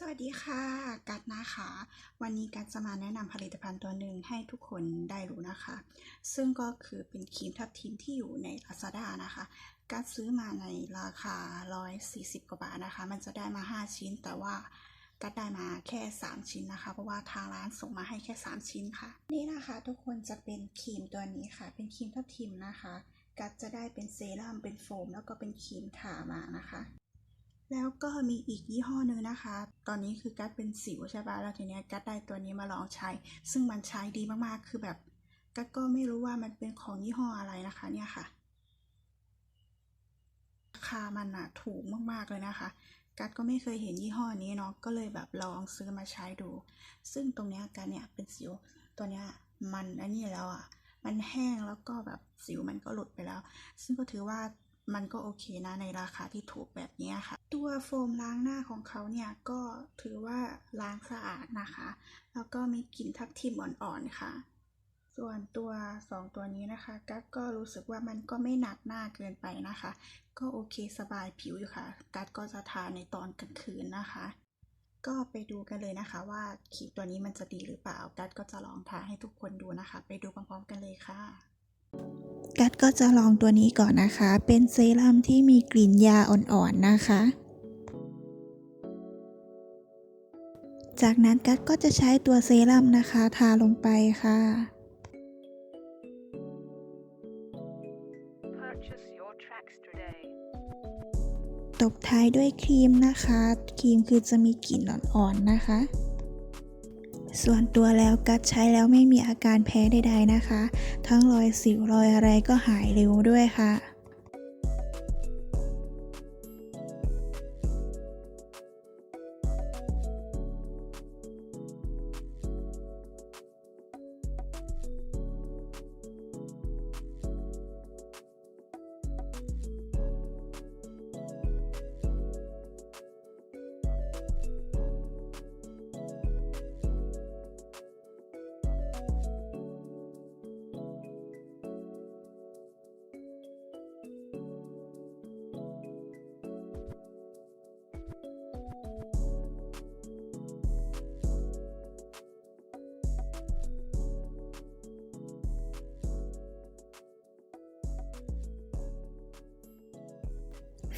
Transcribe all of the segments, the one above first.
สวัสดีค่ะ กัดนะคะ วันนี้กัดจะมาแนะนำผลิตภัณฑ์ตัวหนึ่งให้ทุกคนได้รู้นะคะ ซึ่งก็คือเป็นครีมทับทิมที่อยู่ใน Lazada นะคะ กัดซื้อมาในราคา 140 กว่าบาทนะคะ มันจะได้มา 5 ชิ้น แต่ว่ากัดได้มาแค่ 3 ชิ้นนะคะ เพราะว่าทางร้านส่งมาให้แค่ 3 ชิ้นค่ะ นี่นะคะ ทุกคนจะเป็นครีมตัวนี้ค่ะ เป็นครีมทับทิมนะคะ กัดจะได้เป็นเซรั่ม เป็นโฟม แล้วก็เป็นครีมทามานะคะ แล้วก็มีอีกยี่ห้อหนึ่งนะคะ ตอนนี้คือกัดเป็นสิวใช่ปะแล้วทีเนี้ยกัดได้ตัวนี้มาลองใช้ ซึ่งมันใช้ดีมากๆ คือแบบกัดก็ไม่รู้ว่ามันเป็นของยี่ห้ออะไรนะคะ เนี่ยค่ะ ราคามันอะถูกมากๆเลยนะคะ กัดก็ไม่เคยเห็นยี่ห้อนี้เนาะ ก็เลยแบบลองซื้อมาใช้ดู ซึ่งตรงเนี้ยกันเนี่ยเป็นสิว ตัวเนี้ยมันอันนี้แล้วอะมันแห้งแล้วก็แบบสิวมันก็หลุดไปแล้ว ซึ่งก็ถือว่า มันก็โอเคนะในราคาที่ถูกแบบนี้ค่ะ ตัวโฟมล้างหน้าของเขาเนี่ยก็ถือว่าล้างสะอาดนะคะ แล้วก็มีกลิ่นทับทิมอ่อนๆค่ะ ส่วนตัวสองตัวนี้นะคะกัดก็รู้สึกว่ามันก็ไม่หนักหน้าเกินไปนะคะ ก็โอเคสบายผิวอยู่ค่ะกัดก็จะทาในตอนกลางคืนนะคะ ก็ไปดูกันเลยนะคะ ว่าครีมตัวนี้มันจะดีหรือเปล่ากัดก็จะลองทาให้ทุกคนดูนะคะ ไปดูพร้อมๆกันเลยค่ะ กัดก็จะลองตัวนี้ก่อนนะคะ เป็นเซรั่มที่มีกลิ่นยาอ่อนๆนะคะ จากนั้นกัดก็จะใช้ตัวเซรั่มนะคะ ทาลงไปค่ะ Purchase your tracks today. ตบท้ายด้วยครีมนะคะ ครีมคือจะมีกลิ่นอ่อนๆนะคะ ส่วนตัวแล้วกัดใช้แล้วไม่มีอาการแพ้ใดๆนะคะ ทั้งรอยสิวรอยอะไรก็หายเร็วด้วยค่ะ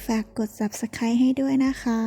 ฝากกด subscribe ให้ด้วยนะคะ